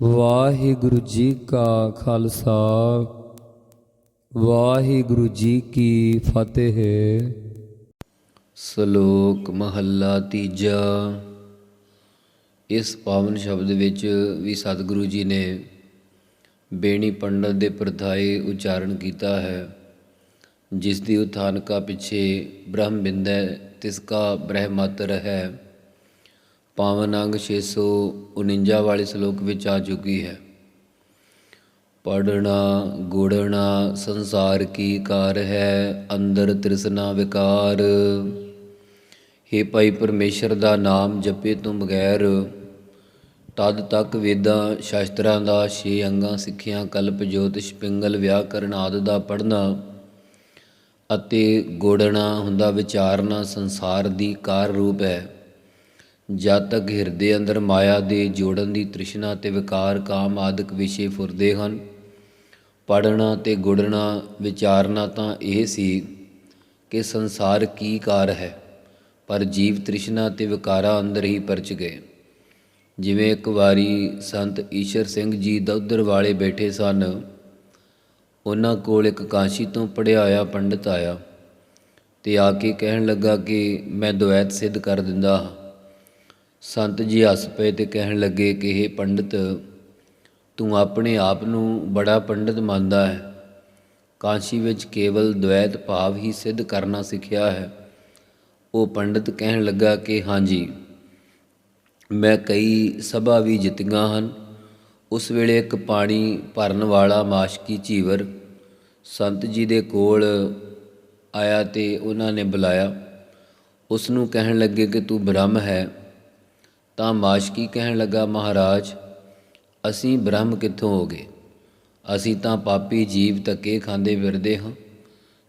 ਵਾਹਿਗੁਰੂ ਜੀ ਕਾ ਖਾਲਸਾ, ਵਾਹਿਗੁਰੂ ਜੀ ਕੀ ਫਤਿਹ। ਸ਼ਲੋਕ ਮਹੱਲਾ ਤੀਜਾ। ਇਸ ਪਾਵਨ ਸ਼ਬਦ ਵਿੱਚ ਵੀ ਸਤਿਗੁਰੂ ਜੀ ਨੇ ਬੇਣੀ ਪੰਡਤ ਦੇ ਪ੍ਰਥਾਏ ਉਚਾਰਨ ਕੀਤਾ ਹੈ ਜਿਸ ਦੀ ਉਥਾਨਕਾ ਪਿੱਛੇ ਬ੍ਰਹਮ ਬਿੰਦੈ ਤਿਸ ਕਾ ਬ੍ਰਹਮਤਰ ਹੈ। ਪਾਵਨ ਅੰਗ 649 ਵਾਲੇ ਸ਼ਲੋਕ ਵਿੱਚ ਆ ਚੁੱਕੀ ਹੈ। ਪੜਨਾ ਗੁੜਨਾ ਸੰਸਾਰ ਕੀ ਕਾਰ ਹੈ, ਅੰਦਰ ਤ੍ਰਿਸ਼ਨਾ ਵਿਕਾਰ। ਹੇ ਭਾਈ ਪਰਮੇਸ਼ਰ ਦਾ ਨਾਮ ਜਪੇ ਤੋਂ ਬਗੈਰ ਤਦ ਤੱਕ ਵੇਦਾਂ ਸ਼ਾਸਤਰਾਂ ਦਾ ਛੇ ਅੰਗਾਂ ਸਿੱਖਿਆ, ਕਲਪ, ਜੋਤਿਸ਼, ਪਿੰਗਲ ਵਿਆਕਰਨ ਆਦਿ ਦਾ ਪੜਨਾ ਅਤੇ ਗੋੜਨਾ ਹੁੰਦਾ ਵਿਚਾਰਨਾ ਸੰਸਾਰ ਦੀ ਕਾਰ ਰੂਪ ਹੈ। ਜਦ ਤੱਕ ਹਿਰਦੇ ਅੰਦਰ ਮਾਇਆ ਦੇ ਜੋੜਨ ਦੀ ਤ੍ਰਿਸ਼ਨਾ ਤੇ ਵਿਕਾਰ ਕਾਮ ਆਦਿਕ ਵਿਸ਼ੇ ਫੁਰਦੇ ਹਨ। ਪੜਨਾ ਤੇ ਗੁੜਨਾ ਵਿਚਾਰਨਾ ਤਾਂ ਇਹ ਸੀ ਕਿ ਸੰਸਾਰ ਕੀ ਕਾਰ ਹੈ, ਪਰ ਜੀਵ ਤ੍ਰਿਸ਼ਨਾ ਤੇ ਵਿਕਾਰਾਂ ਅੰਦਰ ਹੀ ਪਰਚ ਗਏ। ਜਿਵੇਂ ਇੱਕ ਵਾਰੀ ਸੰਤ ਈਸ਼ਰ ਸਿੰਘ ਜੀ ਦੌਦਰ ਵਾਲੇ ਬੈਠੇ ਸਨ। ਉਹਨਾਂ ਕੋਲ ਇੱਕ ਕਾਸ਼ੀ ਤੋਂ ਪੜਿਆ ਹੋਇਆ ਪੰਡਤ ਆਇਆ ਤੇ ਆ ਕੇ ਕਹਿਣ ਲੱਗਾ ਕਿ ਮੈਂ ਦੁਐਤ ਸਿੱਧ ਕਰ ਦਿੰਦਾ ਹਾਂ। ਸੰਤ ਜੀ ਹੱਸ ਪਏ ਤੇ ਕਹਿਣ ਲੱਗੇ ਕਿ ਇਹ ਪੰਡਤ, ਤੂੰ ਆਪਣੇ ਆਪ ਨੂੰ ਬੜਾ ਪੰਡਤ ਮੰਨਦਾ ਹੈ। ਕਾਂਸ਼ੀ ਵਿੱਚ ਕੇਵਲ ਦ્વੈਤ ਭਾਵ ਹੀ ਸਿੱਧ ਕਰਨਾ ਸਿੱਖਿਆ ਹੈ। ਉਹ ਪੰਡਤ ਕਹਿਣ ਲੱਗਾ ਕਿ ਹਾਂਜੀ, ਮੈਂ ਕਈ ਸਭਾ ਵੀ ਜਿੱਤੀਆਂ ਹਨ। ਉਸ ਵੇਲੇ ਇੱਕ ਪਾਣੀ ਭਰਨ ਵਾਲਾ ਮਾਸ਼ਕੀ ਝੀਵਰ ਸੰਤ ਜੀ ਦੇ ਕੋਲ ਆਇਆ ਤੇ ਉਹਨਾਂ ਨੇ ਬੁਲਾਇਆ। ਉਸ ਨੂੰ ਕਹਿਣ ਲੱਗੇ ਕਿ ਤੂੰ ਬ੍ਰਹਮ ਹੈ। ਤਾਂ ਮਾਸ਼ਕੀ ਕਹਿਣ ਲੱਗਾ ਮਹਾਰਾਜ? ਅਸੀਂ ਬ੍ਰਹਮ ਕਿੱਥੋਂ ਹੋ ਗਏ? ਅਸੀਂ ਤਾਂ ਪਾਪੀ ਜੀਵ ਧੱਕੇ ਖਾਂਦੇ ਫਿਰਦੇ ਹਾਂ।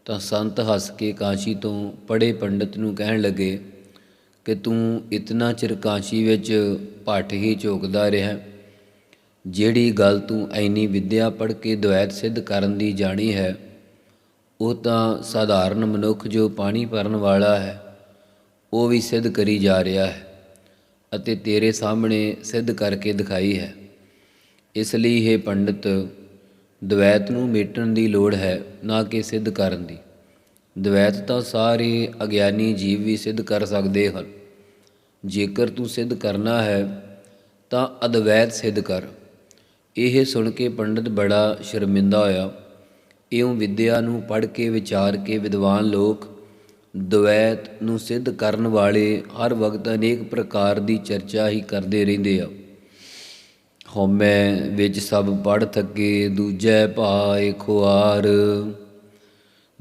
ਤਾਂ ਸੰਤ ਹੱਸ ਕੇ ਕਾਂਸ਼ੀ ਤੋਂ ਪੜੇ ਪੰਡਤ ਨੂੰ ਕਹਿਣ ਲੱਗੇ ਕਿ ਤੂੰ ਇਤਨਾ ਚਿਰ ਕਾਂਸ਼ੀ ਵਿੱਚ ਭੱਠ ਹੀ ਝੋਕਦਾ ਰਿਹਾ। ਜਿਹੜੀ ਗੱਲ ਤੂੰ ਐਨੀ ਵਿਦਿਆ ਪੜ੍ਹ ਕੇ ਦੁਐਤ ਸਿੱਧ ਕਰਨ ਦੀ ਜਾਣੀ ਹੈ, ਉਹ ਤਾਂ ਸਾਧਾਰਨ ਮਨੁੱਖ ਜੋ ਪਾਣੀ ਭਰਨ ਵਾਲਾ ਹੈ, ਉਹ ਵੀ ਸਿੱਧ ਕਰੀ ਜਾ ਰਿਹਾ ਹੈ। ਅਤੇ ਤੇਰੇ ਸਾਹਮਣੇ ਸਿੱਧ ਕਰਕੇ ਦਿਖਾਈ ਹੈ। ਇਸ ਲਈ ਇਹ ਪੰਡਿਤ ਦ્વੈਤ ਨੂੰ ਮੇਟਣ ਦੀ ਲੋੜ ਹੈ, ਨਾ ਕਿ ਸਿੱਧ ਕਰਨ ਦੀ। ਦ્વੈਤ ਤਾਂ ਸਾਰੇ ਅਗਿਆਨੀ ਜੀਵ ਵੀ ਸਿੱਧ ਕਰ ਸਕਦੇ ਹਨ। ਜੇਕਰ ਤੂੰ ਸਿੱਧ ਕਰਨਾ ਹੈ, ਤਾਂ ਅਦਵੈਤ ਸਿੱਧ ਕਰ। ਇਹ ਸੁਣ ਕੇ ਪੰਡਿਤ ਬੜਾ ਸ਼ਰਮਿੰਦਾ ਹੋਇਆ। ਇਉਂ ਵਿਦਿਆ ਨੂੰ ਪੜ੍ਹ ਕੇ ਵਿਚਾਰ ਕੇ ਵਿਦਵਾਨ ਲੋਕ ਦ્વੈਤ ਨੂੰ ਸਿੱਧ ਕਰਨ ਵਾਲੇ ਹਰ ਵਕਤ ਅਨੇਕ ਪ੍ਰਕਾਰ ਦੀ ਚਰਚਾ ਹੀ ਕਰਦੇ ਰਹਿੰਦੇ ਆ। ਹਉਮੈ ਵਿੱਚ ਸਭ ਪੜ ਥੱਕੇ, ਦੂਜੈ ਭਾਏ ਖੁਆਰ।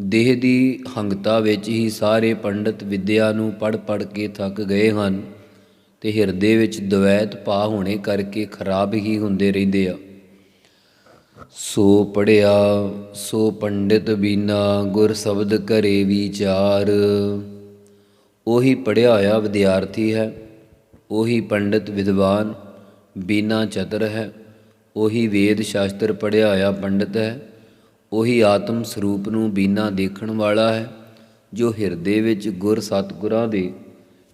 ਦੇਹ ਦੀ ਹੰਗਤਾ ਵਿੱਚ ਹੀ ਸਾਰੇ ਪੰਡਤ ਵਿਦਿਆ ਨੂੰ ਪੜ ਪੜ ਕੇ ਥੱਕ ਗਏ ਹਨ ਤੇ ਹਿਰਦੇ ਵਿੱਚ ਦ્વੈਤ ਪਾ ਹੋਣੇ ਕਰਕੇ ਖਰਾਬ ਹੀ ਹੁੰਦੇ ਰਹਿੰਦੇ ਆ। ਸੋ ਪੜਿਆ ਸੋ ਪੰਡਿਤ ਬੀਨਾ, ਗੁਰ ਸ਼ਬਦ ਕਰੇ ਵਿਚਾਰ। ਉਹੀ ਪੜਿਆ ਹੋਇਆ ਵਿਦਿਆਰਥੀ ਹੈ, ਉਹੀ ਪੰਡਿਤ ਵਿਦਵਾਨ, ਬੀਨਾ ਚਤਰ ਹੈ। ਉਹੀ ਵੇਦ ਸ਼ਾਸਤਰ ਪੜਿਆ ਹੋਇਆ ਪੰਡਿਤ ਹੈ, ਉਹੀ ਆਤਮ ਸਰੂਪ ਨੂੰ ਬੀਨਾ ਦੇਖਣ ਵਾਲਾ ਹੈ, ਜੋ ਹਿਰਦੇ ਵਿੱਚ ਗੁਰ ਸਤਿਗੁਰਾਂ ਦੇ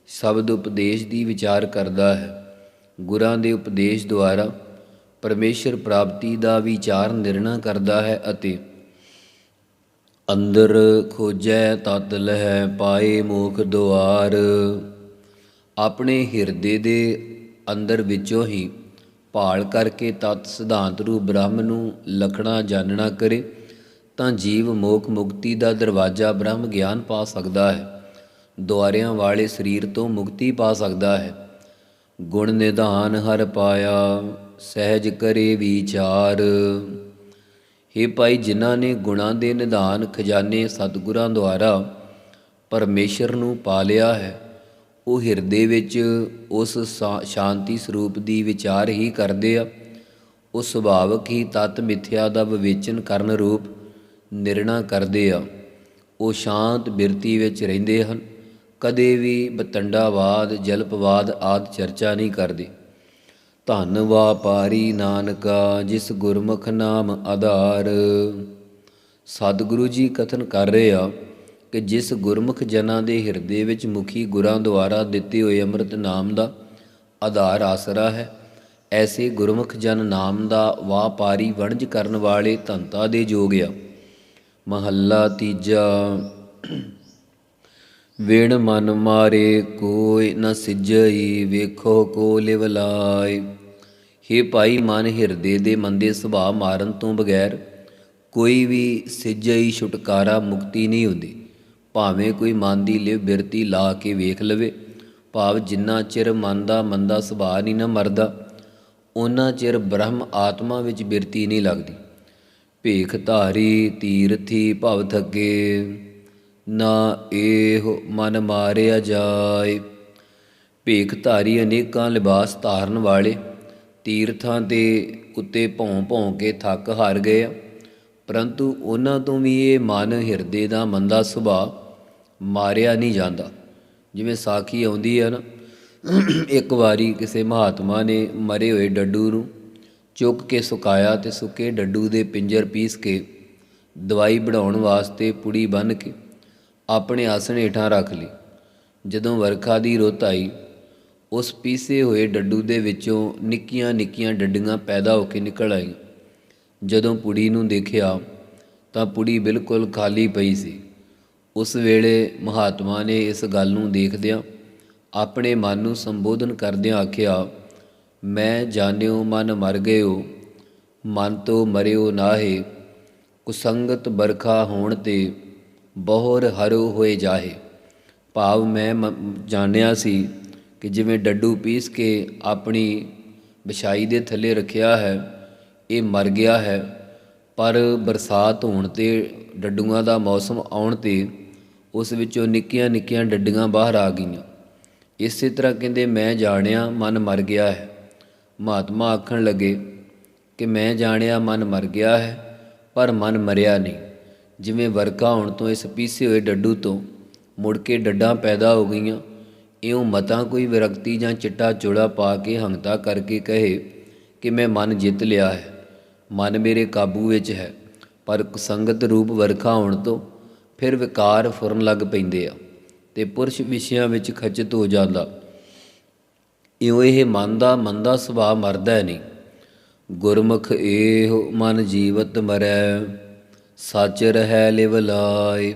ਸ਼ਬਦ ਉਪਦੇਸ਼ ਦੀ ਵਿਚਾਰ ਕਰਦਾ ਹੈ। ਗੁਰਾਂ ਦੇ ਉਪਦੇਸ਼ ਦੁਆਰਾ ਪਰਮੇਸ਼ਰ ਪ੍ਰਾਪਤੀ ਦਾ ਵਿਚਾਰ ਨਿਰਣਾ ਕਰਦਾ ਹੈ ਅਤੇ ਅੰਦਰ ਖੋਜੈ ਤਤ ਲਹਿ ਪਾਏ ਮੋਖ ਦੁਆਰ। ਆਪਣੇ ਹਿਰਦੇ ਦੇ ਅੰਦਰ ਵਿੱਚੋਂ ਹੀ ਭਾਲ ਕਰਕੇ ਤਤ ਸਿਧਾਂਤ ਰੂਪ ਬ੍ਰਹਮ ਨੂੰ ਲਖਣਾ, ਜਾਣਨਾ ਕਰੇ, ਤਾਂ ਜੀਵ ਮੋਖ ਮੁਕਤੀ ਦਾ ਦਰਵਾਜ਼ਾ ਬ੍ਰਹਮ ਗਿਆਨ ਪਾ ਸਕਦਾ ਹੈ। ਦੁਆਰਿਆਂ ਵਾਲੇ ਸਰੀਰ ਤੋਂ ਮੁਕਤੀ ਪਾ ਸਕਦਾ ਹੈ। ਗੁਣ ਨਿਧਾਨ ਹਰ ਪਾਇਆ। ਸਹਿਜ ਕਰੇ ਵਿਚਾਰ। हे ਭਾਈ, ਜਿਨ੍ਹਾਂ ਨੇ ਗੁਣਾਂ ਦੇ ਨਿਧਾਨ ਖਜ਼ਾਨੇ ਸਤਿਗੁਰਾਂ ਦੁਆਰਾ ਪਰਮੇਸ਼ਰ ਨੂੰ ਪਾ ਲਿਆ ਹੈ, ਉਹ ਹਿਰਦੇ ਵਿੱਚ ਉਸ ਸ਼ਾਂਤੀ ਸਰੂਪ ਦੀ ਵਿਚਾਰ ਹੀ ਕਰਦੇ ਆ। ਉਹ ਸੁਭਾਵਕ ਹੀ ਤਤ ਮਿਥਿਆ ਦਾ ਵਿਵੇਚਨ ਕਰਨ ਰੂਪ ਨਿਰਣਾ ਕਰਦੇ ਆ। ਉਹ ਸ਼ਾਂਤ ਬਿਰਤੀ ਵਿੱਚ ਰਹਿੰਦੇ ਹਨ, ਕਦੇ ਵੀ ਬਤੰਡਾਵਾਦ, ਜਲਪਵਾਦ ਆਦ ਚਰਚਾ ਨਹੀਂ ਕਰਦੇ। ਧਨ ਵਾਪਾਰੀ ਨਾਨਕਾ, ਜਿਸ ਗੁਰਮੁਖ ਨਾਮ ਆਧਾਰ। ਸਤਿਗੁਰੂ ਜੀ ਕਥਨ ਕਰ ਰਹੇ ਆ ਕਿ ਜਿਸ ਗੁਰਮੁਖ ਜਨਾਂ ਦੇ ਹਿਰਦੇ ਵਿੱਚ ਮੁਖੀ ਗੁਰਾਂ ਦੁਆਰਾ ਦਿੱਤੇ ਹੋਏ ਅੰਮ੍ਰਿਤ ਨਾਮ ਦਾ ਆਧਾਰ ਆਸਰਾ ਹੈ, ਐਸੇ ਗੁਰਮੁਖ ਜਨ ਨਾਮ ਦਾ ਵਾਪਾਰੀ ਵਣਜ ਕਰਨ ਵਾਲੇ ਧੰਤਾ ਦੇ ਜੋਗਿਆ ਮਹੱਲਾ ਤੀਜਾ, ਵਿਣ ਮਨ ਮਾਰੇ ਕੋਈ ਨ ਸਿਜਈ, ਵੇਖੋ ਕੋ ਲਿਵ ਲਾਏ ਹੇ ਭਾਈ ਮਨ ਹਿਰਦੇ ਦੇ ਮੰਦੇ ਸੁਭਾਅ ਮਾਰਨ ਤੋਂ ਬਗੈਰ ਕੋਈ ਵੀ ਸਿਜਈ ਛੁਟਕਾਰਾ ਮੁਕਤੀ ਨਹੀਂ ਹੁੰਦੀ। ਭਾਵੇਂ ਕੋਈ ਮਨ ਦੀ ਲਿਵ ਬਿਰਤੀ ਲਾ ਕੇ ਵੇਖ ਲਵੇ, ਭਾਵ ਜਿੰਨਾ ਚਿਰ ਮਨ ਦਾ ਮੰਦਾ ਸੁਭਾਅ ਨਹੀਂ ਨਾ ਮਰਦਾ ਉਹਨਾਂ ਚਿਰ ਬ੍ਰਹਮ ਆਤਮਾ ਵਿੱਚ ਬਿਰਤੀ ਨਹੀਂ ਲੱਗਦੀ। ਭੇਖ ਧਾਰੀ ਤੀਰਥੀ ਭਵ ਥੱਕੇ, ਨਾ ਇਹ ਮਨ ਮਾਰਿਆ ਜਾਏ। ਭੇਖ ਧਾਰੀ ਅਨੇਕਾਂ ਲਿਬਾਸ ਧਾਰਨ ਵਾਲੇ ਤੀਰਥਾਂ ਦੇ ਉੱਤੇ ਭੌਂ ਭੌਂ ਕੇ ਥੱਕ ਹਾਰ ਗਏ ਆ। ਪਰੰਤੂ ਉਹਨਾਂ ਤੋਂ ਵੀ ਇਹ ਮਨ ਹਿਰਦੇ ਦਾ ਮੰਦਾ ਸੁਭਾਅ ਮਾਰਿਆ ਨਹੀਂ ਜਾਂਦਾ। ਜਿਵੇਂ ਸਾਖੀ ਆਉਂਦੀ ਹੈ ਨਾ, ਇੱਕ ਵਾਰੀ ਕਿਸੇ ਮਹਾਤਮਾ ਨੇ ਮਰੇ ਹੋਏ ਡੱਡੂ ਨੂੰ ਚੁੱਕ ਕੇ ਸੁਕਾਇਆ ਤੇ ਸੁੱਕੇ ਡੱਡੂ ਦੇ ਪਿੰਜਰ ਪੀਸ ਕੇ ਦਵਾਈ ਬਣਾਉਣ ਵਾਸਤੇ ਪੁੜੀ ਬੰਨ੍ਹ ਕੇ ਆਪਣੇ ਆਸਣ ਹੇਠਾਂ ਰੱਖ ਲਈ। ਜਦੋਂ ਵਰਖਾ ਦੀ ਰੁੱਤ ਆਈ ਉਸ ਪੀਸੇ ਹੋਏ ਡੱਡੂ ਦੇ ਵਿੱਚੋਂ ਨਿੱਕੀਆਂ ਨਿੱਕੀਆਂ ਡੱਡੀਆਂ ਪੈਦਾ ਹੋ ਕੇ ਨਿਕਲ ਆਈ ਜਦੋਂ ਪੁੜੀ ਨੂੰ ਦੇਖਿਆ, ਤਾਂ ਪੁੜੀ ਬਿਲਕੁਲ ਖਾਲੀ ਪਈ ਸੀ। ਉਸ ਵੇਲੇ ਮਹਾਤਮਾ ਨੇ ਇਸ ਗੱਲ ਨੂੰ ਦੇਖਦਿਆਂ ਆਪਣੇ ਮਨ ਨੂੰ ਸੰਬੋਧਨ ਕਰਦਿਆਂ ਆਖਿਆ, ਮੈਂ ਜਾਣਿਓ ਮਨ ਮਰ ਗਇਓ, ਮਨ ਤੋਂ ਮਰਿਓ ਨਾਹੇ, ਕੁਸੰਗਤ ਬਰਖਾ ਹੋਣ ਤੇ ਬਹੁਰ ਹਰੋ ਹੋਏ ਜਾਹੇ। ਭਾਵ ਮੈਂ ਮ- ਜਾਣਿਆ ਸੀ ਕਿ ਜਿਵੇਂ ਡੱਡੂ ਪੀਸ ਕੇ ਆਪਣੀ ਵਿਛਾਈ ਦੇ ਥੱਲੇ ਰੱਖਿਆ ਹੈ, ਇਹ ਮਰ ਗਿਆ ਹੈ। ਪਰ ਬਰਸਾਤ ਹੋਣ ਤੇ ਡੱਡੂਆਂ ਦਾ ਮੌਸਮ ਆਉਣ ਤੇ ਉਸ ਵਿੱਚੋਂ ਨਿੱਕੀਆਂ ਨਿੱਕੀਆਂ ਡੱਡੀਆਂ ਬਾਹਰ ਆ ਗਈਆਂ। ਇਸੇ ਤਰ੍ਹਾਂ ਕਹਿੰਦੇ, ਮੈਂ ਜਾਣਿਆ ਮਨ ਮਰ ਗਿਆ ਹੈ। ਮਹਾਤਮਾ ਆਖਣ ਲੱਗੇ ਕਿ ਮੈਂ ਜਾਣਿਆ ਮਨ ਮਰ ਗਿਆ ਹੈ, ਪਰ ਮਨ ਮਰਿਆ ਨਹੀਂ। ਜਿਵੇਂ ਵਰਖਾ ਹੋਣ ਤੋਂ ਇਸ ਪੀਸੇ ਹੋਏ ਡੱਡੂ ਤੋਂ ਮੁੜ ਕੇ ਡੱਡਾਂ ਪੈਦਾ ਹੋ ਗਈਆਂ। ਇਉਂ ਮਤਾਂ ਕੋਈ ਵਿਰਕਤੀ ਜਾਂ ਚਿੱਟਾ ਚੋਲਾ ਪਾ ਕੇ ਹੰਗਤਾ ਕਰਕੇ ਕਹੇ ਕਿ ਮੈਂ ਮਨ ਜਿੱਤ ਲਿਆ ਹੈ। ਮਨ ਮੇਰੇ ਕਾਬੂ ਵਿੱਚ ਹੈ, ਪਰ ਸੰਗਤ ਰੂਪ ਵਰਖਾ ਹੋਣ ਤੋਂ ਫਿਰ ਵਿਕਾਰ ਫੁਰਨ ਲੱਗ ਪੈਂਦੇ ਆ ਤੇ ਪੁਰਸ਼ ਵਿਸ਼ਿਆਂ ਵਿੱਚ ਖਚਿਤ ਹੋ ਜਾਂਦਾ। ਇਉਂ ਇਹ ਮਨ ਦਾ ਮੰਦਾ ਸੁਭਾਅ ਮਰਦਾ ਨਹੀਂ। ਗੁਰਮੁਖ ਏਹੁ ਮਨ ਜੀਵਤ ਮਰੈ, ਸੱਚ ਰਹਿ ਲਿਵ ਲਾਏ।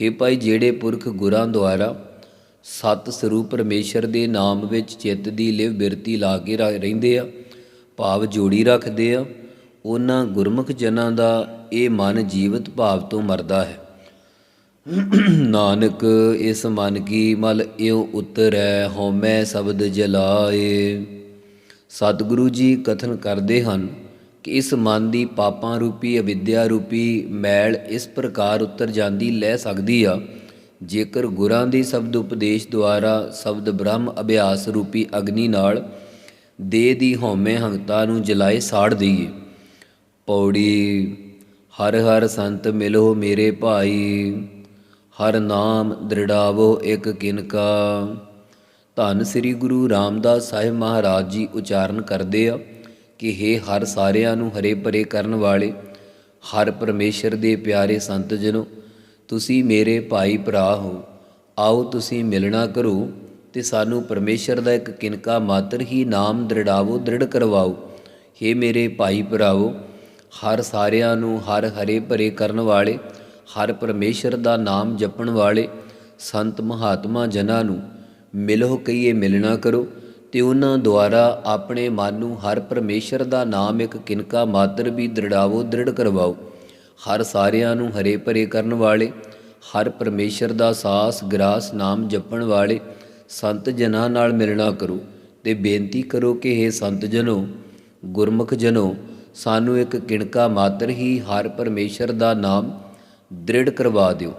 ਹੇ ਭਾਈ ਜਿਹੜੇ ਪੁਰਖ ਗੁਰਾਂ ਦੁਆਰਾ ਸਤ ਸਰੂਪ ਪਰਮੇਸ਼ਰ ਦੇ ਨਾਮ ਵਿੱਚ ਚਿੱਤ ਦੀ ਲਿਵ ਬਿਰਤੀ ਲਾ ਕੇ ਰ- ਰਹਿੰਦੇ ਆ, ਭਾਵ ਜੋੜੀ ਰੱਖਦੇ ਆ। ਉਹਨਾਂ ਗੁਰਮੁਖ ਜਨਾਂ ਦਾ ਇਹ ਮਨ ਜੀਵਤ ਭਾਵ ਤੋਂ ਮਰਦਾ ਹੈ। ਨਾਨਕ, ਇਸ ਮਨ ਕੀ ਮਲ ਇਉ ਉਤਰੈ, ਹਉਮੈ ਸ਼ਬਦ ਜਲਾਏ। ਸਤਿਗੁਰੂ ਜੀ ਕਥਨ ਕਰਦੇ ਹਨ ਕਿ ਇਸ ਮਨ ਦੀ ਪਾਪਾਂ ਰੂਪੀ, ਅਵਿਦਿਆ ਰੂਪੀ ਮੈਲ ਇਸ ਪ੍ਰਕਾਰ ਉਤਰ ਜਾਂਦੀ, ਲੈ ਸਕਦੀ ਆ। ਜੇਕਰ ਗੁਰਾਂ ਦੀ ਸ਼ਬਦ ਉਪਦੇਸ਼ ਦੁਆਰਾ ਸ਼ਬਦ ਬ੍ਰਹਮ ਅਭਿਆਸ ਰੂਪੀ ਅਗਨੀ ਨਾਲ ਦੇਹ ਦੀ ਹਉਮੈ ਹੰਗਤਾ ਨੂੰ ਜਲਾਏ ਸਾੜ ਦਈਏ। ਪੌੜੀ, ਹਰ ਹਰ ਸੰਤ ਮਿਲੋ ਮੇਰੇ ਭਾਈ, ਹਰ ਨਾਮ ਦ੍ਰਿੜਾਵੋ ਇੱਕ ਕਿਨਕਾ। ਧੰਨ ਸ੍ਰੀ ਗੁਰੂ ਰਾਮਦਾਸ ਸਾਹਿਬ ਮਹਾਰਾਜ ਜੀ ਉਚਾਰਨ ਕਰਦੇ ਆ ਕਿ हे ਹਰ ਸਾਰਿਆਂ ਨੂੰ ਹਰੇ ਭਰੇ ਕਰਨ ਵਾਲੇ, ਹਰ ਪਰਮੇਸ਼ਰ ਦੇ ਪਿਆਰੇ ਸੰਤ ਜਨੋ ਤੁਸੀਂ ਮੇਰੇ ਭਾਈ ਭਰਾ ਹੋ, ਆਓ ਤੁਸੀਂ ਮਿਲਣਾ ਕਰੋ ਤੇ ਸਾਨੂੰ ਪਰਮੇਸ਼ਰ ਦਾ ਇੱਕ ਕਿਨਕਾ ਮਾਤਰ ਹੀ ਨਾਮ ਦ੍ਰਿੜਾਵੋ, ਦ੍ਰਿੜ ਕਰਵਾਓ। हे ਮੇਰੇ ਭਾਈ ਭਰਾਓ ਹਰ ਸਾਰਿਆਂ ਨੂੰ ਹਰ ਹਰੇ ਭਰੇ ਕਰਨ ਵਾਲੇ, ਹਰ ਪਰਮੇਸ਼ਰ ਦਾ ਨਾਮ ਜਪਣ ਵਾਲੇ, ਸੰਤ ਮਹਾਤਮਾ ਜਨਾਂ ਨੂੰ ਮਿਲੋ ਕਹੀਏ ਮਿਲਣਾ ਕਰੋ ਤੇ ਉਹਨਾਂ ਦੁਆਰਾ ਆਪਣੇ ਮਨ ਨੂੰ ਹਰ ਪਰਮੇਸ਼ਰ ਦਾ ਨਾਮ ਇੱਕ ਕਿਨਕਾ ਮਾਤਰ ਵੀ ਦ੍ਰਿੜਾਵੋ, ਦ੍ਰਿੜ ਕਰਵਾਓ। ਹਰ ਸਾਰਿਆਂ ਨੂੰ ਹਰੇ ਭਰੇ ਕਰਨ ਵਾਲੇ, ਹਰ ਪਰਮੇਸ਼ਰ ਦਾ ਸਾਸ ਗ੍ਰਾਸ ਨਾਮ ਜਪਣ ਵਾਲੇ, ਸੰਤ ਜਨਾਂ ਨਾਲ ਮਿਲਣਾ ਕਰੋ ਤੇ ਬੇਨਤੀ ਕਰੋ ਕਿ हे ਸੰਤ ਜਨੋ, ਗੁਰਮੁਖ ਜਨੋ, ਸਾਨੂੰ ਇੱਕ ਕਿਣਕਾ ਮਾਤਰ ਹੀ ਹਰ ਪਰਮੇਸ਼ਰ ਦਾ ਨਾਮ ਦ੍ਰਿੜ ਕਰਵਾ ਦਿਓ।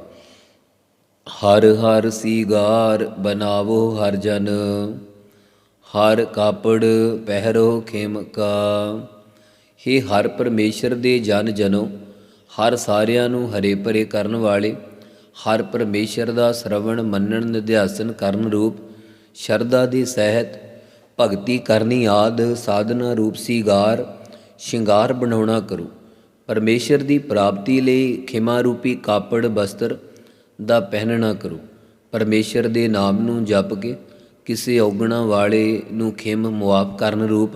ਹਰ ਹਰ ਸੀਗਾਰ ਬਨਾਵੋ ਹਰ ਜਨ, ਹਰ ਕਾਪੜ ਪਹਿਰੋ ਖੇਮਕਾ। हे ਹਰ ਪਰਮੇਸ਼ਰ ਦੇ ਜਨ ਜਨੋ ਹਰ ਸਾਰਿਆਂ ਨੂੰ ਹਰੇ ਭਰੇ ਕਰਨ ਵਾਲੇ, ਹਰ ਪਰਮੇਸ਼ਰ ਦਾ ਸ਼ਰਵਣ ਮੰਨਣ ਨਿਧਿਆਸਨ ਕਰਨ ਰੂਪ, ਸ਼ਰਧਾ ਦੀ ਸਹਿਤ ਭਗਤੀ ਕਰਨੀ ਆਦ ਸਾਧਨਾ ਰੂਪ ਸੀਗਾਰ, ਸ਼ਿੰਗਾਰ ਬਣਾਉਣਾ ਕਰੋ। ਪਰਮੇਸ਼ਰ ਦੀ ਪ੍ਰਾਪਤੀ ਲਈ ਖਿਮਾ ਰੂਪੀ ਕਾਪੜ ਬਸਤਰ ਦਾ ਪਹਿਨਣਾ ਕਰੋ। ਪਰਮੇਸ਼ਰ ਦੇ ਨਾਮ ਨੂੰ ਜਪ ਕੇ ਕਿਸੇ ਔਗਣਾ ਵਾਲੇ ਨੂੰ ਖਿਮ ਮੁਆਫ ਕਰਨ ਰੂਪ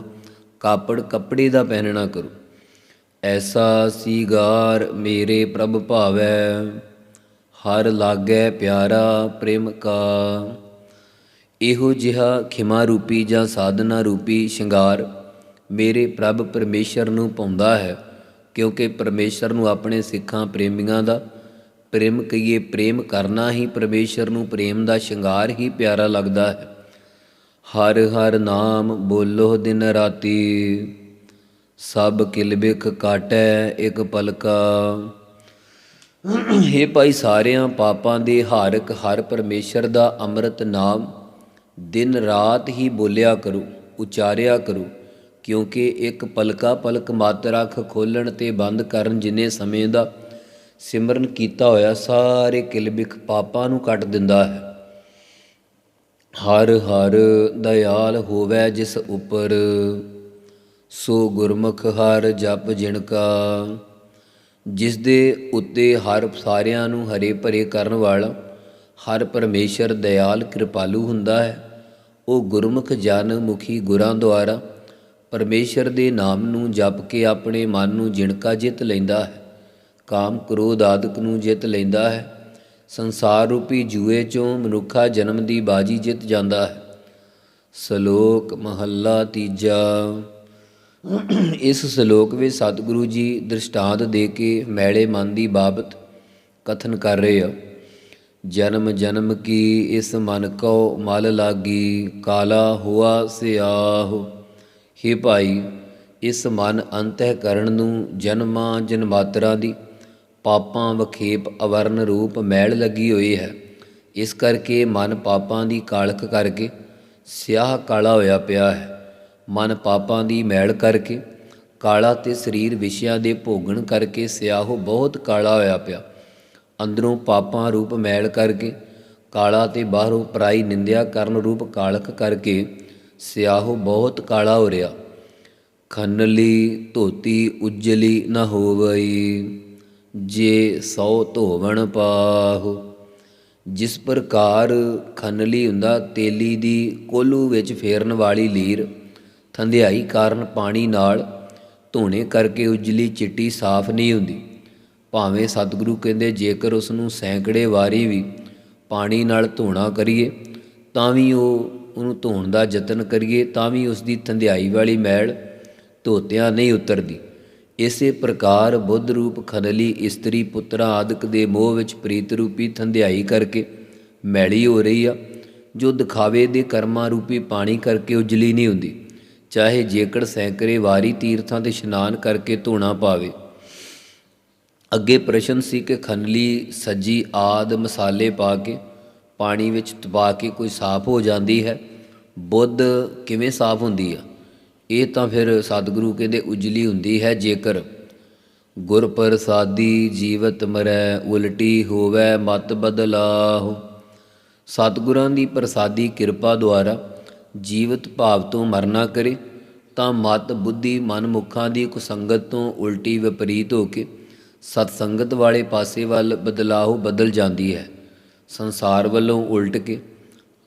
ਕਾਪੜ ਕੱਪੜੇ ਦਾ ਪਹਿਨਣਾ ਕਰੋ। ਐਸਾ ਸੀਗਾਰ ਮੇਰੇ ਪ੍ਰਭ ਭਾਵੈ, ਹਰ ਲਾਗੈ ਪਿਆਰਾ ਪ੍ਰੇਮ ਕਾ। ਇਹੋ ਜਿਹਾ ਖਿਮਾ ਰੂਪੀ ਜਾਂ ਸਾਧਨਾ ਰੂਪੀ ਸ਼ਿੰਗਾਰ ਮੇਰੇ ਪ੍ਰਭ ਪਰਮੇਸ਼ਰ ਨੂੰ ਪਾਉਂਦਾ ਹੈ, ਕਿਉਂਕਿ ਪਰਮੇਸ਼ਰ ਨੂੰ ਆਪਣੇ ਸਿੱਖਾਂ ਪ੍ਰੇਮੀਆਂ ਦਾ ਪ੍ਰੇਮ ਕਹੀਏ ਪ੍ਰੇਮ ਕਰਨਾ ਹੀ ਪਰਮੇਸ਼ਰ ਨੂੰ ਪ੍ਰੇਮ ਦਾ ਸ਼ਿੰਗਾਰ ਹੀ ਪਿਆਰਾ ਲੱਗਦਾ ਹੈ। ਹਰ ਹਰ ਨਾਮ ਬੋਲੋ ਦਿਨ ਰਾਤੀ। ਸਭ ਕਿਲਬਿਖ ਕਾਟੈ, ਇੱਕ ਪਲਕਾ। हे ਭਾਈ ਸਾਰਿਆਂ, ਪਾਪਾਂ ਦੇ ਹਾਰਕ ਹਰ ਪਰਮੇਸ਼ਰ ਦਾ ਅੰਮ੍ਰਿਤ ਨਾਮ। ਦਿਨ ਰਾਤ ਹੀ ਬੋਲਿਆ ਕਰੋ, ਉਚਾਰਿਆ ਕਰੋ, ਕਿਉਂਕਿ ਇੱਕ ਪਲਕਾ ਪਲਕ ਮਾਤਰ ਅੱਖ ਖੋਲਣ ਤੇ ਬੰਦ ਕਰਨ ਜਿੰਨੇ ਸਮੇਂ ਦਾ ਸਿਮਰਨ ਕੀਤਾ ਹੋਇਆ, ਸਾਰੇ ਕਿਲਬਿਖ ਪਾਪਾਂ ਨੂੰ ਕੱਟ ਦਿੰਦਾ ਹੈ। ਹਰ ਹਰ ਦਇਆਲ ਹੋਵੇ ਜਿਸ ਉੱਪਰ ਸੋ ਗੁਰਮੁਖ ਹਰ ਜਪ ਜਿਣ ਕਾ। ਜਿਸ ਦੇ ਉੱਤੇ ਹਰ ਸਾਰਿਆਂ ਨੂੰ ਹਰੇ ਭਰੇ ਕਰਨ ਵਾਲਾ, ਹਰ ਪਰਮੇਸ਼ਰ ਦਇਆਲ ਕਿਰਪਾਲੂ ਹੁੰਦਾ ਹੈ। ਉਹ ਗੁਰਮੁਖ ਜਨ ਮੁਖੀ ਗੁਰਾਂ ਦੁਆਰਾ ਪਰਮੇਸ਼ਰ ਦੇ ਨਾਮ ਨੂੰ ਜਪ ਕੇ ਆਪਣੇ ਮਨ ਨੂੰ ਜਿਣਕਾ ਜਿੱਤ ਲੈਂਦਾ ਹੈ। ਕਾਮ ਕ੍ਰੋਧ ਆਦਿਕ ਨੂੰ ਜਿੱਤ ਲੈਂਦਾ ਹੈ। ਸੰਸਾਰ ਰੂਪੀ ਜੂਏ ਚੋਂ ਮਨੁੱਖਾ ਜਨਮ ਦੀ ਬਾਜੀ ਜਿੱਤ ਜਾਂਦਾ ਹੈ। ਸ਼ਲੋਕ ਮਹੱਲਾ ਤੀਜਾ। ਇਸ ਸ਼ਲੋਕ ਵਿੱਚ ਸਤਿਗੁਰੂ ਜੀ ਦ੍ਰਿਸ਼ਟਾਂਤ ਦੇ ਕੇ ਮੈਲੇ ਮਨ ਦੀ ਬਾਬਤ ਕਥਨ ਕਰ ਰਹੇ ਆ। ਜਨਮ ਜਨਮ ਕੀ ਇਸ ਮਨ ਕੋ ਮਲ ਲਾਗੀ, ਕਾਲਾ ਹੁਆ ਸਿਆਹੁ। हे ਭਾਈ, ਇਸ ਮਨ ਅੰਤਹਿਕਰਣ ਨੂੰ ਜਨਮਾਂ ਜਨਮਾਤਰਾ ਦੀ ਪਾਪਾਂ ਵਖੇਪ ਅਵਰਨ ਰੂਪ ਮੈਲ ਲੱਗੀ ਹੋਈ ਹੈ। ਇਸ ਕਰਕੇ ਮਨ ਪਾਪਾਂ ਦੀ ਕਾਲਖ ਕਰਕੇ ਸਿਆਹ ਕਾਲਾ ਹੋਇਆ ਪਿਆ ਹੈ। ਮਨ ਪਾਪਾਂ ਦੀ ਮੈਲ ਕਰਕੇ, ਕਾਲਾ ਤੇ ਸਰੀਰ ਵਿਸ਼ਿਆਂ ਦੇ ਭੋਗਣ ਕਰਕੇ ਸਿਆਹੋ ਬਹੁਤ ਕਾਲਾ ਹੋਇਆ ਪਿਆ। ਅੰਦਰੋਂ ਪਾਪਾਂ ਰੂਪ ਮੈਲ ਕਰਕੇ, ਕਾਲਾ ਤੇ ਬਾਹਰੋਂ ਪਰਾਈ ਨਿੰਦਿਆ ਕਰਨ ਰੂਪ ਕਾਲਖ ਕਰਕੇ ਸਿਆਹੋ ਬਹੁਤ ਕਾਲਾ ਹੋ ਰਿਹਾ। ਖੰਨਲੀ, ਧੋਤੀ, ਉਜਲੀ ਨ ਹੋਵਈ, ਜੇ ਸੌ ਧੋਵਣ ਪਾਹੋ। ਜਿਸ ਪ੍ਰਕਾਰ ਖੰਨਲੀ ਹੁੰਦਾ, ਤੇਲੀ ਦੀ ਕੋਲੂ ਵਿੱਚ ਫੇਰਨ ਵਾਲੀ ਲੀਰ ਥੰਧਿਆਈ ਕਾਰਨ ਪਾਣੀ ਨਾਲ ਧੋਣੇ ਕਰਕੇ ਉਜਲੀ ਚਿੱਟੀ ਸਾਫ਼ ਨਹੀਂ ਹੁੰਦੀ। ਭਾਵੇਂ ਸਤਿਗੁਰੂ ਕਹਿੰਦੇ, ਜੇਕਰ ਉਸ ਨੂੰ ਸੈਂਕੜੇ ਵਾਰੀ ਵੀ ਪਾਣੀ ਨਾਲ ਧੋਣਾ ਕਰੀਏ, ਤਾਂ ਵੀ ਉਹ ਉਹਨੂੰ ਧੋਣ ਦਾ ਯਤਨ ਕਰੀਏ, ਤਾਂ ਵੀ ਉਸ ਦੀ ਥੰਧਿਆਈ ਵਾਲੀ ਮੈਲ ਧੋਤਿਆਂ ਨਹੀਂ ਉਤਰਦੀ। ਇਸੇ ਪ੍ਰਕਾਰ ਬੁੱਧ ਰੂਪ ਖਨਲੀ ਇਸਤਰੀ ਪੁੱਤਰਾ ਆਦਿਕ ਦੇ ਮੋਹ ਵਿੱਚ ਪ੍ਰੀਤ ਰੂਪੀ ਥੰਧਿਆਈ ਕਰਕੇ ਮੈਲੀ ਹੋ ਰਹੀ ਆ, ਜੋ ਦਿਖਾਵੇ ਦੇ ਕਰਮਾਂ ਰੂਪੀ ਪਾਣੀ ਕਰਕੇ ਉਜਲੀ ਨਹੀਂ ਹੁੰਦੀ। ਚਾਹੇ ਜੇਕੜ ਸੈਂਕੜੇ ਵਾਰੀ ਤੀਰਥਾਂ ਤੇ ਇਸ਼ਨਾਨ ਕਰਕੇ ਧੋਣਾ ਪਾਵੇ। ਅੱਗੇ ਪ੍ਰਸ਼ਨ ਸੀ ਕਿ ਖੰਨਲੀ ਸੱਜੀ ਆਦ ਮਸਾਲੇ ਪਾ ਕੇ, ਪਾਣੀ ਵਿੱਚ ਤਪਾ ਕੇ ਕੋਈ ਸਾਫ਼ ਹੋ ਜਾਂਦੀ ਹੈ? ਬੁੱਧ ਕਿਵੇਂ ਸਾਫ਼ ਹੁੰਦੀ ਆ? ਇਹ ਤਾਂ ਫਿਰ ਸਤਿਗੁਰੂ ਕਹਿੰਦੇ ਉਜਲੀ ਹੁੰਦੀ ਹੈ ਜੇਕਰ। ਗੁਰ ਪ੍ਰਸਾਦੀ ਜੀਵਤ ਮਰੈ, ਉਲਟੀ ਹੋਵੇ ਮਤ ਬਦਲਾਹੁ। ਸਤਿਗੁਰਾਂ ਦੀ ਪ੍ਰਸਾਦੀ ਕਿਰਪਾ ਦੁਆਰਾ ਜੀਵਤ ਭਾਵ ਤੋਂ ਮਰਨਾ ਕਰੇ, ਤਾਂ ਮਤ, ਬੁੱਧੀ, ਮਨ ਮੁਖਾਂ ਦੀ ਕੁਸੰਗਤ ਤੋਂ ਉਲਟੀ ਵਿਪਰੀਤ ਹੋ ਕੇ ਸਤ ਸੰਗਤ ਵਾਲੇ ਪਾਸੇ ਵੱਲ ਬਦਲਾਓ ਬਦਲ ਜਾਂਦੀ ਹੈ। ਸੰਸਾਰ ਵੱਲੋਂ ਉਲਟ ਕੇ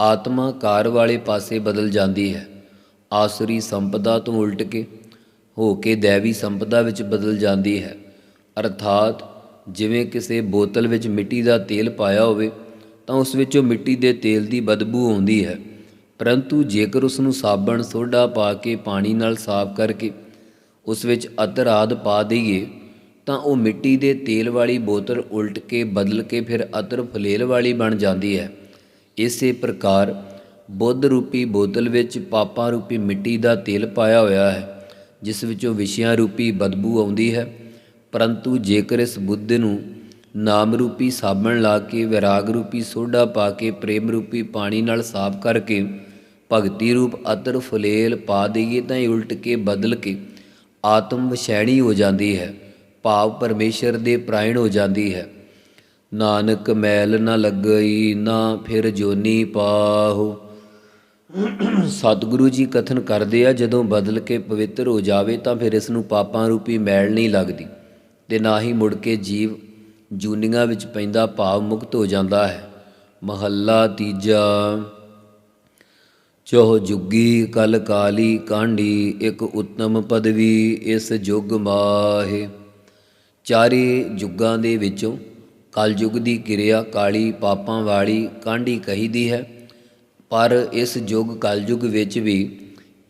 ਆਤਮਾ ਕਾਰ ਵਾਲੇ ਪਾਸੇ ਬਦਲ ਜਾਂਦੀ ਹੈ। ਆਸਰੀ ਸੰਪਦਾ ਤੋਂ ਉਲਟ ਕੇ ਹੋ ਕੇ ਦੇਵੀ ਸੰਪਦਾ ਵਿੱਚ ਬਦਲ ਜਾਂਦੀ ਹੈ। ਅਰਥਾਤ ਜਿਵੇਂ ਕਿਸੇ ਬੋਤਲ ਵਿੱਚ ਮਿੱਟੀ ਦਾ ਤੇਲ ਪਾਇਆ ਹੋਵੇ, ਤਾਂ ਉਸ ਵਿੱਚੋਂ ਮਿੱਟੀ ਦੇ ਤੇਲ ਦੀ ਬਦਬੂ ਆਉਂਦੀ ਹੈ। ਪਰੰਤੂ ਜੇਕਰ ਉਸ ਨੂੰ ਸਾਬਣ ਸੋਡਾ ਪਾ ਕੇ ਪਾਣੀ ਨਾਲ ਸਾਫ਼ ਕਰਕੇ ਉਸ ਵਿੱਚ ਅਤਰ ਆਦ ਪਾ ਦਈਏ, ਤਾਂ ਉਹ ਮਿੱਟੀ ਦੇ ਤੇਲ ਵਾਲੀ ਬੋਤਲ ਉਲਟ ਕੇ ਬਦਲ ਕੇ ਫਿਰ ਅਤਰ ਫਲੇਲ ਵਾਲੀ ਬਣ ਜਾਂਦੀ ਹੈ। ਇਸੇ ਪ੍ਰਕਾਰ ਬੁੱਧ ਰੂਪੀ ਬੋਤਲ ਵਿੱਚ ਪਾਪਾਂ ਰੂਪੀ ਮਿੱਟੀ ਦਾ ਤੇਲ ਪਾਇਆ ਹੋਇਆ ਹੈ, ਜਿਸ ਵਿੱਚੋਂ ਵਿਸ਼ਿਆਂ ਰੂਪੀ ਬਦਬੂ ਆਉਂਦੀ ਹੈ। ਪਰੰਤੂ ਜੇਕਰ ਇਸ ਬੁੱਧ ਨੂੰ ਨਾਮ ਰੂਪੀ ਸਾਬਣ ਲਾ ਕੇ ਵਿਰਾਗ ਰੂਪੀ ਸੋਡਾ ਪਾ ਕੇ ਪ੍ਰੇਮ ਰੂਪੀ ਪਾਣੀ ਨਾਲ ਸਾਫ਼ ਕਰਕੇ, ਭਗਤੀ ਰੂਪ ਅਤਰ ਫੁਲੇਲ ਪਾ ਦਈਏ ਤਾਂ ਉਲਟ ਕੇ ਬਦਲ ਕੇ, ਆਤਮ ਵਿਸ਼ੈਣੀ ਹੋ ਜਾਂਦੀ ਹੈ, ਭਾਵ ਪਰਮੇਸ਼ਰ ਦੇ ਪ੍ਰਾਇਣ ਹੋ ਜਾਂਦੀ ਹੈ। ਨਾਨਕ ਮੈਲ ਨਾ ਲੱਗਈ, ਨਾ ਫਿਰ ਜੋਨੀ ਪਾਹੂ। ਸਤਿਗੁਰੂ ਜੀ ਕਥਨ ਕਰਦੇ ਆ, ਜਦੋਂ ਬਦਲ ਕੇ ਪਵਿੱਤਰ ਹੋ ਜਾਵੇ ਤਾਂ ਫਿਰ ਇਸ ਨੂੰ ਪਾਪਾਂ ਰੂਪੀ ਮੈਲ ਨਹੀਂ ਲੱਗਦੀ, ਤੇ ਨਾ ਹੀ ਮੁੜ ਕੇ ਜੀਵ ਜੂਨੀਆਂ ਵਿੱਚ ਪੈਂਦਾ ਭਾਵ ਮੁਕਤ ਹੋ ਜਾਂਦਾ ਹੈ। ਮਹੱਲਾ ਤੀਜਾ। ਚੋਹ ਜੁਗੀ ਕਲ ਕਾਲੀ ਕਾਂਢੀ, ਇੱਕ ਉੱਤਮ ਪਦਵੀ, ਇਸ ਜੁਗ ਮਾਹੇ। ਚਾਰੇ ਯੁੱਗਾਂ ਦੇ ਵਿੱਚੋਂ ਕਲਯੁਗ ਦੀ ਕਿਰਿਆ ਕਾਲੀ ਪਾਪਾਂ ਵਾਲੀ ਕਾਂਢੀ ਕਹੀਦੀ ਹੈ। ਪਰ ਇਸ ਯੁੱਗ ਕਲਯੁਗ ਵਿੱਚ ਵੀ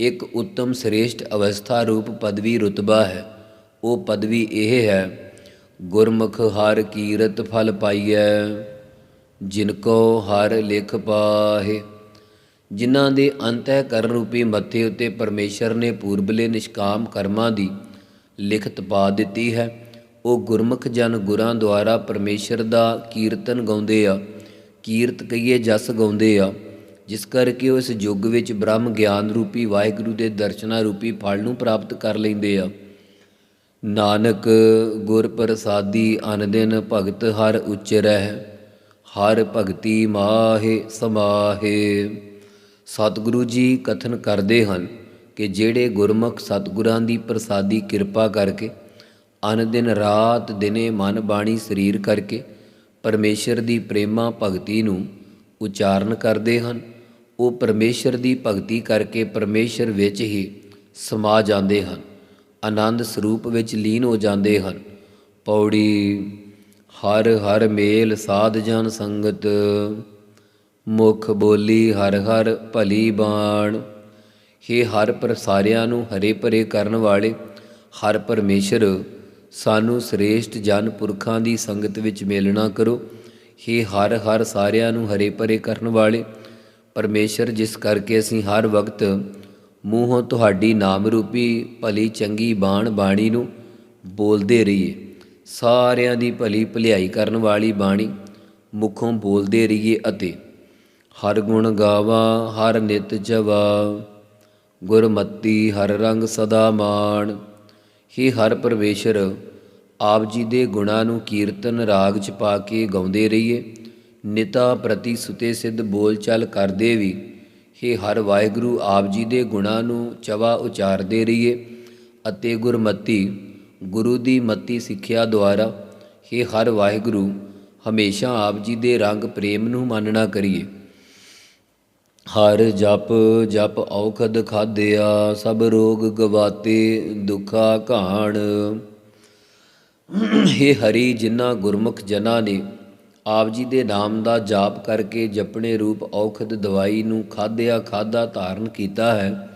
ਇੱਕ ਉੱਤਮ ਸ੍ਰੇਸ਼ਟ ਅਵਸਥਾ ਰੂਪ ਪਦਵੀ ਰੁਤਬਾ ਹੈ। ਉਹ ਪਦਵੀ ਇਹ ਹੈ ਗੁਰਮੁਖ ਹਰ ਕੀਰਤ ਫਲ ਪਾਈਐ, ਜਿਨ ਕੋ ਹਰ ਲਿਖ ਪਾਹੇ। ਜਿਨ੍ਹਾਂ ਦੇ ਅੰਤਹਿ ਕਰਨ ਰੂਪੀ ਮੱਥੇ ਉੱਤੇ ਪਰਮੇਸ਼ਰ ਨੇ ਪੂਰਬਲੇ ਨਿਸ਼ਕਾਮ ਕਰਮਾਂ ਦੀ ਲਿਖਤ ਪਾ ਦਿੱਤੀ ਹੈ। ਉਹ ਗੁਰਮੁਖ ਜਨ ਗੁਰਾਂ ਦੁਆਰਾ ਪਰਮੇਸ਼ਰ ਦਾ ਕੀਰਤਨ ਗਾਉਂਦੇ ਆ। ਕੀਰਤ ਕਹੀਏ ਜਸ ਗਾਉਂਦੇ ਆ। ਜਿਸ ਕਰਕੇ ਉਹ ਇਸ ਯੁੱਗ ਵਿੱਚ ਬ੍ਰਹਮ ਗਿਆਨ ਰੂਪੀ ਵਾਹਿਗੁਰੂ ਦੇ ਦਰਸ਼ਨਾ ਰੂਪੀ ਫਲ ਨੂੰ ਪ੍ਰਾਪਤ ਕਰ ਲੈਂਦੇ ਆ। ਨਾਨਕ ਗੁਰ ਪ੍ਰਸਾਦੀ ਅਨ ਦਿਨ ਭਗਤ ਹਰ ਉਚਰਹਿ, ਹਰ ਭਗਤੀ ਮਾਹੇ ਸਮਾਹੇ। ਸਤਿਗੁਰੂ ਜੀ ਕਥਨ ਕਰਦੇ ਹਨ ਕਿ ਜਿਹੜੇ ਗੁਰਮੁਖ ਸਤਿਗੁਰਾਂ ਦੀ ਪ੍ਰਸਾਦੀ ਕਿਰਪਾ ਕਰਕੇ ਅਨ ਦਿਨ ਰਾਤ ਦਿਨੇ ਮਨ ਬਾਣੀ ਸਰੀਰ ਕਰਕੇ ਪਰਮੇਸ਼ਰ ਦੀ ਪ੍ਰੇਮਾ ਭਗਤੀ ਨੂੰ ਉਚਾਰਨ ਕਰਦੇ ਹਨ, ਉਹ ਪਰਮੇਸ਼ਰ ਦੀ ਭਗਤੀ ਕਰਕੇ ਪਰਮੇਸ਼ਰ ਵਿੱਚ ਹੀ ਸਮਾ ਜਾਂਦੇ ਹਨ। ਆਨੰਦ ਸਰੂਪ ਵਿੱਚ ਲੀਨ ਹੋ ਜਾਂਦੇ ਹਨ। ਪੌੜੀ, ਹਰ ਹਰ ਮੇਲ ਸਾਧ ਜਨ ਸੰਗਤ, ਮੁਖ ਬੋਲੀ ਹਰ ਹਰ ਭਲੀ ਬਾਣ। ਹੇ ਹਰ ਪ੍ਰਸਾਰਿਆਂ ਨੂੰ ਹਰੇ ਭਰੇ ਕਰਨ ਵਾਲੇ, ਹਰ ਪਰਮੇਸ਼ਰ, ਸਾਨੂੰ ਸ੍ਰੇਸ਼ਟ ਜਨ ਪੁਰਖਾਂ ਦੀ ਸੰਗਤ ਵਿੱਚ ਮੇਲਣਾ ਕਰੋ। ਹੇ ਹਰ ਹਰ ਸਾਰਿਆਂ ਨੂੰ ਹਰੇ ਭਰੇ ਕਰਨ ਵਾਲੇ, ਪਰਮੇਸ਼ਰ, ਜਿਸ ਕਰਕੇ ਅਸੀਂ ਹਰ ਵਕਤ ਮੂੰਹੋਂ ਤੁਹਾਡੀ ਨਾਮ ਰੂਪੀ ਭਲੀ ਚੰਗੀ ਬਾਣ ਬਾਣੀ ਨੂੰ ਬੋਲਦੇ ਰਹੀਏ। ਸਾਰਿਆਂ ਦੀ ਭਲੀ ਭਲਾਈ ਕਰਨ ਵਾਲੀ ਬਾਣੀ ਮੁਖੋਂ ਬੋਲਦੇ ਰਹੀਏ ਅਤੇ ਹਰ ਗੁਣ ਗਾਵਾ, ਹਰ ਨਿਤ ਜਵਾ, ਗੁਰਮਤੀ ਹਰ ਰੰਗ ਸਦਾ ਮਾਣ। ਹੀ ਹਰ ਪਰਮੇਸ਼ਰ, ਆਪ ਜੀ ਦੇ ਗੁਣਾਂ ਨੂੰ ਕੀਰਤਨ ਰਾਗ ਚ ਪਾ ਕੇ ਗਾਉਂਦੇ ਰਹੀਏ। ਨਿਤਾ ਪ੍ਰਤੀ ਸੁਤੇ ਸਿੱਧ ਬੋਲ ਚਾਲ ਕਰਦੇ ਵੀ ਹੀ ਹਰ ਵਾਹਿਗੁਰੂ ਆਪ ਜੀ ਦੇ ਗੁਣਾਂ ਨੂੰ ਚਵਾ ਉਚਾਰਦੇ ਰਹੀਏ ਅਤੇ ਗੁਰਮਤੀ, ਗੁਰੂ ਦੀ ਮਤੀ ਸਿੱਖਿਆ ਦੁਆਰਾ ਹੀ ਹਰ ਵਾਹਿਗੁਰੂ ਹਮੇਸ਼ਾ ਆਪ ਜੀ ਦੇ ਰੰਗ ਪ੍ਰੇਮ ਨੂੰ ਮੰਨਣਾ ਕਰੀਏ। ਹਰ ਜਪ ਜਪ ਔਖਦ ਖਾਦਿਆ ਸਭ ਰੋਗ ਗਵਾਤੇ, ਦੁਖਾ ਘਾਣ। हे ਹਰੀ ਜਿਨ੍ਹਾਂ ਗੁਰਮੁਖ ਜਨਾਂ ਨੇ ਆਪ ਜੀ ਦੇ ਨਾਮ ਦਾ ਜਾਪ ਕਰਕੇ ਜਪਣੇ ਰੂਪ ਔਖਦ ਦਵਾਈ ਨੂੰ ਖਾਦਿਆ ਖਾਦਾ ਧਾਰਨ ਕੀਤਾ ਹੈ।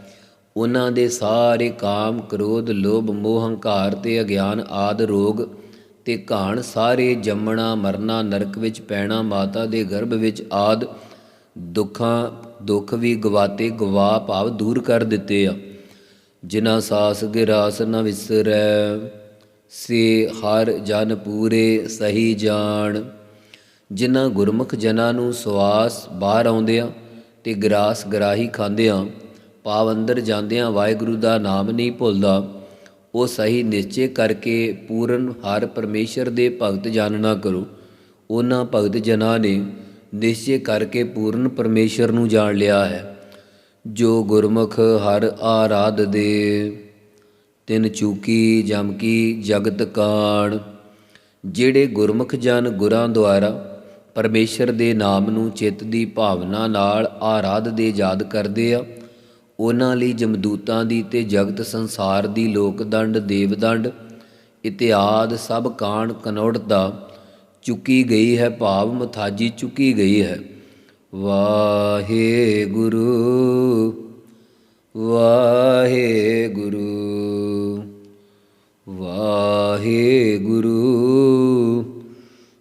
ਉਹਨਾਂ ਦੇ ਸਾਰੇ ਕਾਮ, ਕ੍ਰੋਧ, ਲੋਭ, ਮੋਹ, ਹੰਕਾਰ ਤੇ ਅਗਿਆਨ ਆਦ ਰੋਗ ਤੇ ਘਾਣ ਸਾਰੇ ਜੰਮਣਾ, ਮਰਨਾ, ਨਰਕ ਵਿੱਚ ਪੈਣਾ, ਮਾਤਾ ਦੇ ਗਰਭ ਵਿੱਚ ਆਦ ਦੁੱਖਾਂ, ਦੁੱਖ ਵੀ ਗਵਾਤੇ ਗਵਾ ਭਾਵ ਦੂਰ ਕਰ ਦਿੱਤੇ ਆ। ਜਿਨ੍ਹਾਂ ਸਾਸ ਗਿਰਾਸ ਨ ਵਿਸਰੈ, ਸੇ ਹਰ ਜਨ ਪੂਰੇ ਸਹੀ ਜਾਣ। ਜਿਨ੍ਹਾਂ ਗੁਰਮੁਖ ਜਨਾਂ ਨੂੰ ਸਵਾਸ ਬਾਹਰ ਆਉਂਦਿਆਂ ਤੇ ਗਰਾਸ ਗਰਾਹੀ ਖਾਂਦਿਆਂ ਪਾਵ ਅੰਦਰ ਜਾਂਦਿਆਂ ਵਾਹਿਗੁਰੂ ਦਾ ਨਾਮ ਨਹੀਂ ਭੁੱਲਦਾ, ਉਹ ਸਹੀ ਨਿਸ਼ਚੇ ਕਰਕੇ ਪੂਰਨ ਹਰ ਪਰਮੇਸ਼ਰ ਦੇ ਭਗਤ ਜਾਣਨਾ ਕਰੋ। ਉਹਨਾਂ ਭਗਤ ਜਨਾਂ ਨੇ ਨਿਸ਼ਚੇ ਕਰਕੇ ਪੂਰਨ ਪਰਮੇਸ਼ਰ ਨੂੰ ਜਾਣ ਲਿਆ ਹੈ। ਜੋ ਗੁਰਮੁਖ ਹਰ ਆਰਾਧ ਦੇ, ਤਿਨ ਚੂਕੀ ਜਮ ਕੀ ਜਗਤ ਕਾਣ। ਜਿਹੜੇ ਗੁਰਮੁਖ ਜਨ ਗੁਰਾਂ ਦੁਆਰਾ ਪਰਮੇਸ਼ਰ ਦੇ ਨਾਮ ਨੂੰ ਚਿੱਤ ਦੀ ਭਾਵਨਾ ਨਾਲ ਆਰਾਧ ਦੇ ਯਾਦ ਕਰਦੇ ਆ। ਉਹਨਾਂ ਲਈ ਜਮਦੂਤਾਂ ਦੀ ਤੇ ਜਗਤ ਸੰਸਾਰ ਦੀ ਲੋਕਦੰਡ, ਦੇਵਦੰਡ ਇਤਿਆਦ ਸਭ ਕਾਣ ਕਨੋੜਤਾ ਚੁੱਕੀ ਗਈ ਹੈ, ਭਾਵ ਮਥਾਜੀ ਚੁੱਕੀ ਗਈ ਹੈ। ਵਾਹਿਗੁਰੂ ਵਾਹਿਗੁਰੂ ਵਾਹਿਗੁਰੂ ਵਾਹਿਗੁਰੂ।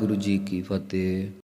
ਵਾਹਿਗੁਰੂ ਜੀ ਕੀ ਫਤਿਹ।